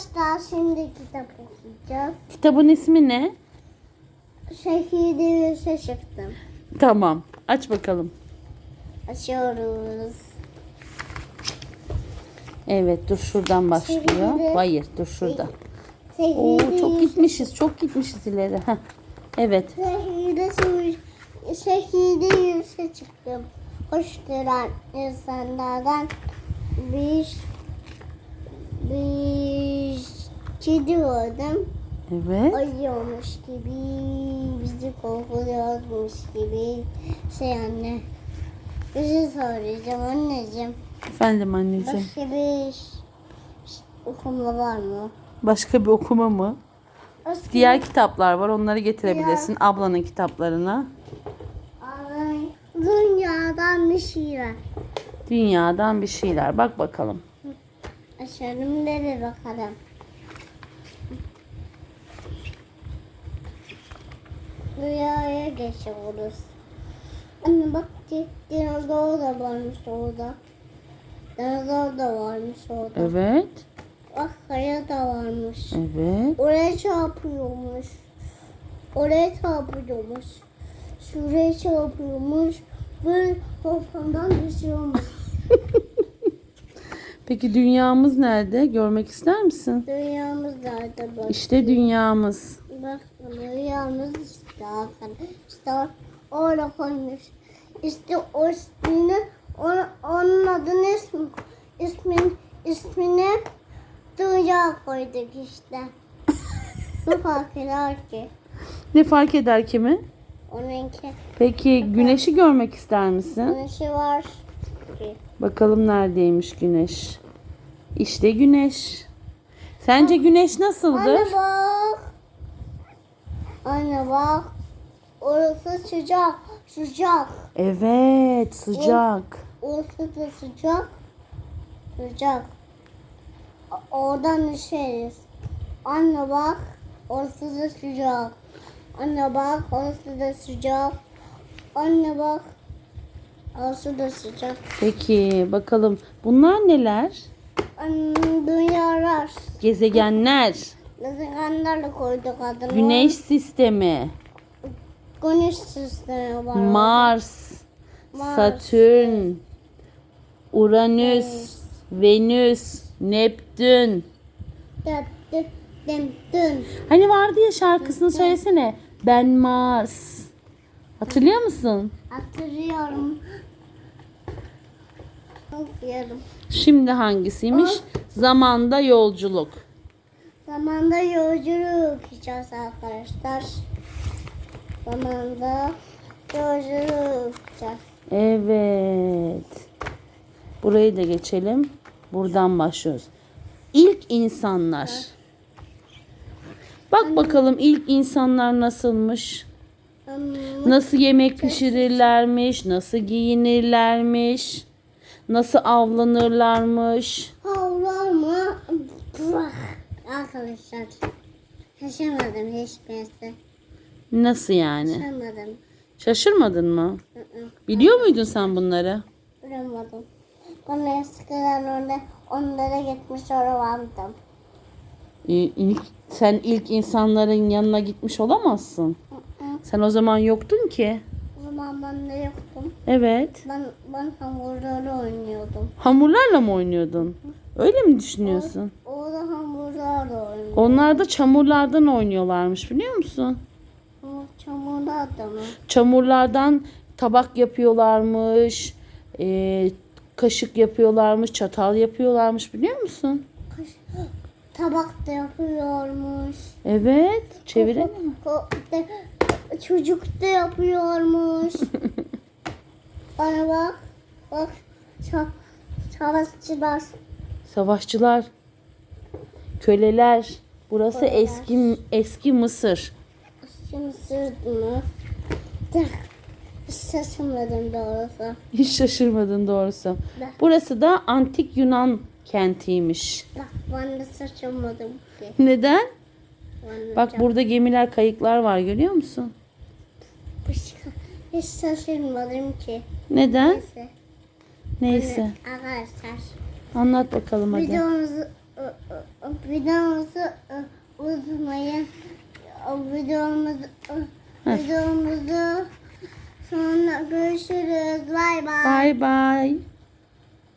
Arkadaşlar şimdi kitap okuyacağız. Kitabın ismi ne? Şehirde yürüyüşe çıktım. Tamam. Aç bakalım. Açıyoruz. Evet dur şuradan başlıyor. Şehirde- Hayır dur şurada. Şehirde Oo çok gitmişiz. Çok gitmişiz ileri. Heh. Evet. Şehirde, yürüyüş- şehirde yürüyüşe çıktım. Koşturan insanlardan bir kedi gördüm. Evet. Ayıyormuş gibi, bizi korkuyormuş gibi. Şey anne, bir şey soracağım anneciğim. Efendim anneciğim. Başka bir okuma var mı? Başka bir okuma mı? Başka Diğer kitaplar var. Onları getirebilirsin. Ablanın kitaplarına. Ay, Dünyadan bir şey var. Dünyadan bir şeyler. Bak bakalım. Açalım nereye bakalım. Dünyaya geçiyoruz. Anne bak di- dinozor da varmış orada. Dinozor da varmış orada. Evet. Bak kaya da varmış. Evet. Oraya çarpıyormuş. Oraya çarpıyormuş. Şuraya çarpıyormuş. Böyle kafamdan düşüyormuş. Peki dünyamız nerede? Görmek ister misin? Dünyamız nerede bak. İşte dünyamız. Bak dünyamız arkadaşlar. Orada koymuş. İşte o ismini, onun, onun adını ismi, ismin, ismini dünya koyduk işte. ne fark eder ki? Ne fark eder kimi? Onunki. Peki güneşi görmek ister misin? Güneşi var ki. Bakalım neredeymiş güneş. İşte güneş. Sence güneş nasıldır? Anne bak. Anne bak. Orası sıcak. Sıcak. Evet, sıcak. Orası da sıcak. Sıcak. Oradan düşeriz. Anne bak. Orası da sıcak. Anne bak. Orası da sıcak. Anne bak. Orası da sıcak. Peki bakalım bunlar neler? Dünyalar. Gezegenler, Gezegenlerle koyduk adını. güneş sistemi, Güneş sistemi var. Mars, Mars. Satürn, Uranüs, Venüs, Neptün. Dım dın. Hani vardı ya şarkısını söylesene. Ben Mars. Hatırlıyor musun? Hatırlıyorum. Okuyorum. Şimdi hangisiymiş? Zamanda yolculuk. Zamanda yolculuk yapacağız arkadaşlar. Zamanda yolculuk yapacağız. Evet. Burayı da geçelim. Buradan başlıyoruz. İlk insanlar. Bak bakalım ilk insanlar nasılmış? Nasıl yemek pişirirlermiş? Nasıl giyinirlermiş? Nasıl avlanırlarmış? Bırak. Arkadaşlar. Şaşırmadım hiçbirisi. Nasıl yani? Şaşırmadım. Şaşırmadın mı? Hı hı, Biliyor muydun sen bunları? Bilamadım. Bana eskiden orada onlara gitmiş oravandım. Ee, ilk, sen ilk insanların yanına gitmiş olamazsın. Hı hı. Sen o zaman yoktun ki. O zaman ben de yoktum. Evet. Ben, ben hamurlarla oynuyordum. Hamurlarla mı oynuyordun? Öyle mi düşünüyorsun? Orada hamurlarla oynuyordum. Onlar da çamurlardan oynuyorlarmış biliyor musun? Hamur çamurlar da mı? Çamurlardan tabak yapıyorlarmış, e, kaşık yapıyorlarmış, çatal yapıyorlarmış biliyor musun? Kaş- Tabak da yapıyormuş. Evet, çevirelim. Ko- de- çocuk da yapıyormuş. Bana bak. Bak. Ça-. Savaşçılar, köleler. Burası Köleler. eski eski Mısır. Şimdi? De- Hiç şaşırmadım doğrusu. Hiç şaşırmadın doğrusu. Burası da antik Yunan kentiymiş. Bak ben de şaşırmadım ki. Neden? Ben de Bak burada gemiler, kayıklar var görüyor musun? Hiç şaşırmadım ki. Neden? Neyse. Neyse. Arkadaşlar Anlat bakalım hadi. videomuzu videomuzu unutmayın. Videomuzu, Heh. videomuzu sonra görüşürüz. Bay bay. Bay bay.